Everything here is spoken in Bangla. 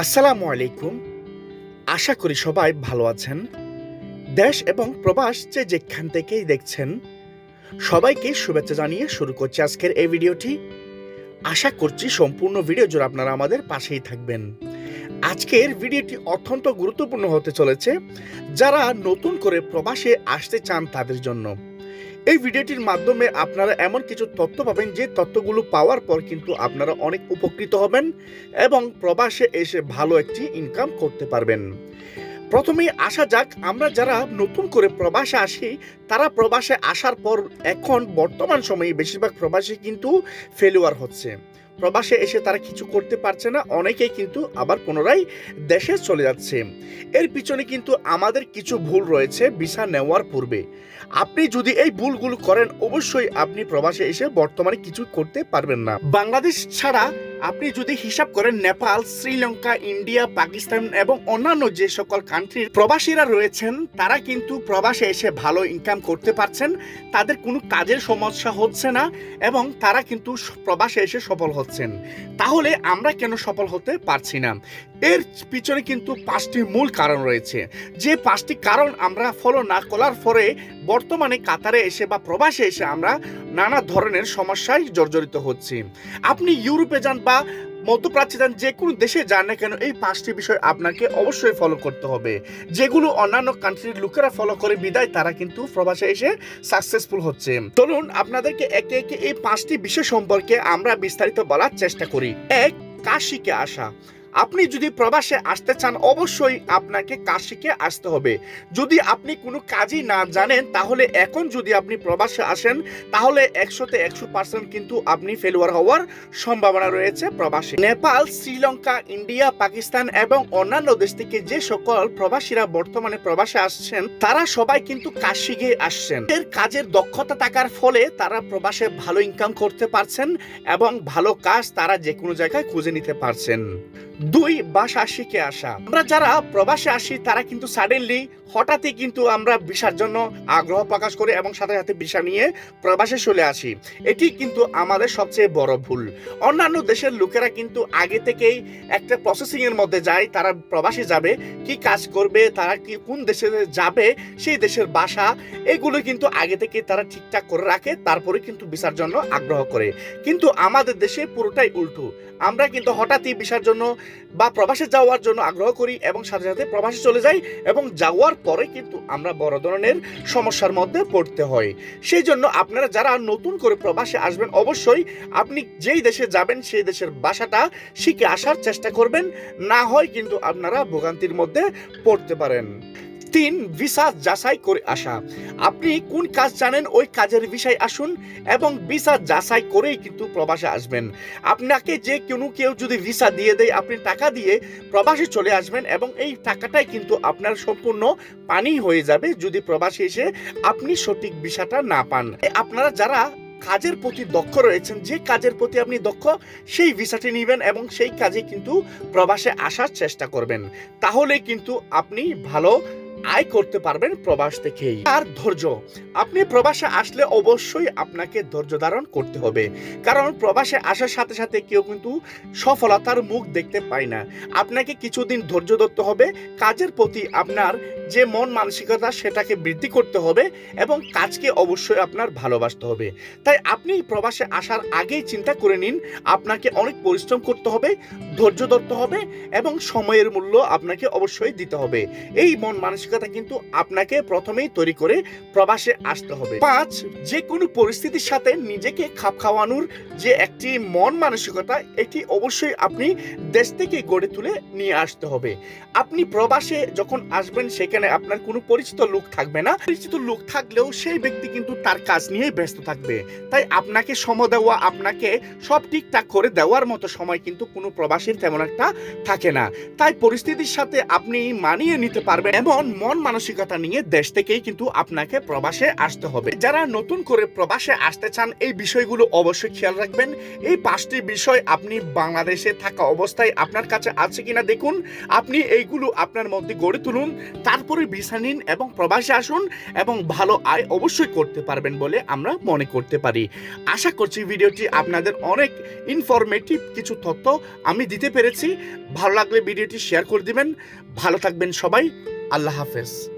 আসসালামু আলাইকুম। আশা করি সবাই ভালো আছেন। দেশ এবং প্রবাস যে যেখান থেকেই দেখছেন, সবাইকে শুভেচ্ছা জানিয়ে শুরু করছি আজকের এই ভিডিওটি। আশা করছি সম্পূর্ণ ভিডিও জুড়ে আপনারা আমাদের পাশেই থাকবেন। আজকের ভিডিওটি অত্যন্ত গুরুত্বপূর্ণ হতে চলেছে। যারা নতুন করে প্রবাসে আসতে চান তাদের জন্য। এই ভিডিওটির মাধ্যমে আপনারা এমন কিছু তথ্য পাবেন যে তথ্যগুলো পাওয়ার পর কিন্তু আপনারা অনেক উপকৃত হবেন এবং প্রবাসে এসে ভালো একটি ইনকাম করতে পারবেন। প্রথমেই আসা যাক, আমরা যারা নতুন করে প্রবাসে আসি, তারা প্রবাসে আসার পর এখন বর্তমান সময়ে বেশিরভাগ প্রবাসী কিন্তু ফেলুয়ার হচ্ছে। প্রবাসে এসে তারা কিছু করতে পারছে না, অনেকেই কিন্তু আবার পুনরায় দেশে চলে যাচ্ছে। এর পিছনে কিন্তু আমাদের কিছু ভুল রয়েছে, ভিসা নেওয়ার পূর্বে। আপনি যদি এই ভুলগুলো করেন, অবশ্যই আপনি প্রবাসে এসে বর্তমানে কিছু করতে পারবেন না। বাংলাদেশ ছাড়া আপনি যদি হিসাব করেন নেপাল, শ্রীলঙ্কা, ইন্ডিয়া, পাকিস্তান এবং অন্যান্য যে সকল কান্ট্রির প্রবাসীরা রয়েছেন, তারা কিন্তু প্রবাসে এসে ভালো ইনকাম করতে পারছেন, তাদের কোনো কাজের সমস্যা হচ্ছে না এবং তারা কিন্তু প্রবাসে এসে সফল হচ্ছেন। তাহলে আমরা কেন সফল হতে পারছি না? এর পিছনে কিন্তু পাঁচটি মূল কারণ রয়েছে। যে পাঁচটি কারণ আমরা ফলো না করার পরে বর্তমানে কাতারে এসে বা প্রবাসে এসে আমরা নানা ধরনের সমস্যায় জর্জরিত হচ্ছি। আপনি ইউরোপে যান বা মধ্যপ্রাচ্যে যান, যে কোনো দেশে যান না কেন, এই পাঁচটি বিষয় আপনাকে অবশ্যই ফলো করতে হবে। যেগুলো অন্যান্য কান্ট্রির লোকেরা ফলো করে বিদায়, তারা কিন্তু প্রবাসে এসে সাকসেসফুল হচ্ছে। চলুন আপনাদেরকে একে একে এই পাঁচটি বিষয় সম্পর্কে আমরা বিস্তারিত বলার চেষ্টা করি। এক, কাশিকে আসা। আপনি যদি প্রবাসে আসতে চান, অবশ্যই আপনাকে কাজ শিখে আসতে হবে। যদি আপনি কোনো কাজই না জানেন, তাহলে এখন যদি আপনি প্রবাসে আসেন, তাহলে একশোতে একশো পার্সেন্ট কিন্তু আপনি ফেলুয়ার হওয়ার সম্ভাবনা রয়েছে প্রবাসে। নেপাল, শ্রীলঙ্কা, ইন্ডিয়া, পাকিস্তান এবং অন্যান্য দেশ থেকে যে সকল প্রবাসীরা বর্তমানে প্রবাসে আসছেন, তারা সবাই কিন্তু কাজ শিখে আসছেন। এর কাজের দক্ষতা থাকার ফলে তারা প্রবাসে ভালো ইনকাম করতে পারছেন এবং ভালো কাজ তারা যে কোনো জায়গায় খুঁজে নিতে পারছেন। দুই বাসা শিখে আসা। আমরা যারা প্রবাসে আসি, তারা কিন্তু সাডেনলি হঠাৎই কিন্তু আমরা ভিসার জন্য আগ্রহ প্রকাশ করি এবং সাথে সাথে ভিসা নিয়ে প্রবাসে চলে আসি। এটি কিন্তু আমাদের সবচেয়ে বড় ভুল। অন্যান্য দেশের লোকেরা কিন্তু আগে থেকেই একটা প্রসেসিং এর মধ্যে যায়, তারা প্রবাসে যাবে, কি কাজ করবে, তারা কি কোন দেশে যাবে, সেই দেশের ভাষা এগুলো কিন্তু আগে থেকে তারা ঠিকঠাক করে রাখে, তারপরে কিন্তু ভিসার জন্য আগ্রহ করে। কিন্তু আমাদের দেশে পুরোটাই উল্টো। আমরা কিন্তু হঠাৎই ভিসার জন্য বা প্রবাসে যাওয়ার জন্য আগ্রহ করি এবং সাথে সাথে প্রবাসে চলে যাই এবং যাওয়ার পরে কিন্তু আমরা বড় ধরনের সমস্যার মধ্যে পড়তে হয়। সেই জন্য আপনারা যারা নতুন করে প্রবাসে আসবেন, অবশ্যই আপনি যেই দেশে যাবেন, সেই দেশের ভাষাটা শিখে আসার চেষ্টা করবেন। না হয় কিন্তু আপনারা ভোগান্তির মধ্যে পড়তে পারেন। তিন ভিসা যাচাই করে আসা। আপনি কোন কাজ জানেন ওই কাজের বিষয় আসুন এবং ভিসা যাচাই করেই কিন্তু প্রবাসে আসবেন। আপনাকে যে কোনো কেউ যদি ভিসা দিয়ে দেয়, আপনি টাকা দিয়ে প্রবাসে চলে আসবেন এবং এই টাকাটাই কিন্তু আপনার সম্পূর্ণ পানি হয়ে যাবে যদি প্রবাসে এসে আপনি সঠিক ভিসাটা না পান। আপনারা যারা কাজের প্রতি দক্ষ রয়েছেন, যে কাজের প্রতি আপনি দক্ষ, সেই ভিসাটি নেবেন এবং সেই কাজে কিন্তু প্রবাসে আসার চেষ্টা করবেন। তাহলে কিন্তু আপনি ভালো আয় করতে পারবেন প্রবাস থেকেই। আর ধৈর্য, আপনি প্রবাসে আসলে অবশ্যই আপনাকে ধৈর্য ধারণ করতে হবে। কারণ প্রবাসে আসার সাথে সাথে কেউ কিন্তু সফলতার মুখ দেখতে পায় না। আপনাকে কিছুদিন ধৈর্য ধরতে হবে, কাজের প্রতি আপনার যে মন মানসিকতা সেটাকে বৃদ্ধি করতে হবে এবং কাজকে অবশ্যই আপনার ভালোবাসতে হবে। তাই আপনি প্রবাসে আসার আগেই চিন্তা করে নিন, আপনাকে অনেক পরিশ্রম করতে হবে, ধৈর্য ধরতে হবে এবং সময়ের মূল্য আপনাকে অবশ্যই দিতে হবে। এই মন মানসিকতা কিন্তু আপনাকে প্রথমেই তৈরি করে প্রবাসে আসতে হবে। পাঁচ যে কোনো পরিস্থিতির সাথে নিজেকে খাপ খাওয়ানোর যে একটি মন মানসিকতা, এটি অবশ্যই আপনি দেশ থেকে গড়ে তুলে নিয়ে আসতে হবে। আপনি প্রবাসে যখন আসবেন, সেখানে আপনার কোনো পরিচিত লোক থাকবে না। পরিচিত লোক থাকলেও সেই ব্যক্তি কিন্তু তার কাজ নিয়ে ব্যস্ত থাকবে। তাই আপনাকে সময় দেওয়া, আপনাকে সব ঠিকঠাক করে দেওয়ার মতো সময় কিন্তু কোনো প্রবাসীর তেমন একটা থাকে না। তাই পরিস্থিতির সাথে আপনি মানিয়ে নিতে পারবেন। এমন মন মানসিকতা নিয়ে দেশ থেকেই কিন্তু আপনাকে প্রবাসে আসতে হবে। যারা নতুন করে প্রবাসে আসতে চান, এই বিষয়গুলো অবশ্যই খেয়াল রাখবেন। এই পাঁচটি বিষয় আপনি বাংলাদেশে থাকা অবস্থায় আপনার কাছে আছে কিনা দেখুন। আপনি এইগুলো আপনার মধ্যে গড়ে তুলুন, তারপরে ভিসা নিন এবং প্রবাসে আসুন এবং ভালো আয় অবশ্যই করতে পারবেন বলে আমরা মনে করতে পারি। আশা করছি ভিডিওটি আপনাদের অনেক ইনফরমেটিভ কিছু তথ্য আমি দিতে পেরেছি। ভালো লাগলে ভিডিওটি শেয়ার করে দিবেন। ভালো থাকবেন সবাই। আল্লাহ হাফেজ।